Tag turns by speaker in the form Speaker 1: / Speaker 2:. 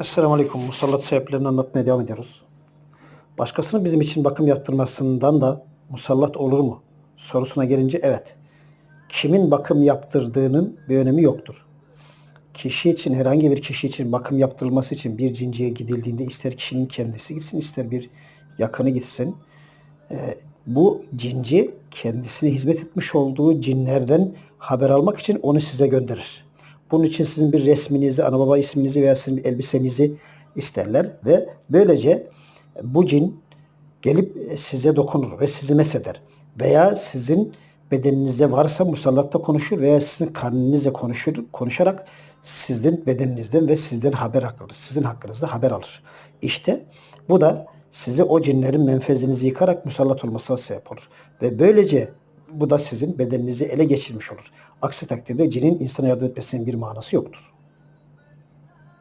Speaker 1: Esselamu Aleyküm. Musallat sebeplerini anlatmaya devam ediyoruz. Başkasının bizim için bakım yaptırmasından da musallat olur mu? Sorusuna gelince evet. Kimin bakım yaptırdığının bir önemi yoktur. Kişi için herhangi bir kişi için bakım yaptırılması için bir cinciye gidildiğinde ister kişinin kendisi gitsin ister bir yakını gitsin. Ee, bu cinci kendisine hizmet etmiş olduğu cinlerden haber almak için onu size gönderir. Bunun için sizin bir resminizi, ana baba isminizi veya sizin elbisenizi isterler ve böylece bu cin gelip size dokunur ve sizi mesheder. Veya sizin bedeninizde varsa musallatta konuşur veya sizin karnınızla konuşur, konuşarak sizin bedeninizden ve sizden haber alır. Sizin hakkınızda haber alır. İşte bu da size o cinlerin menfezinizi yıkarak musallat olmasına sebep olur. Ve böylece bu da sizin bedeninizi ele geçirmiş olur. Aksi takdirde cinin insana yardım etmesinin bir manası yoktur.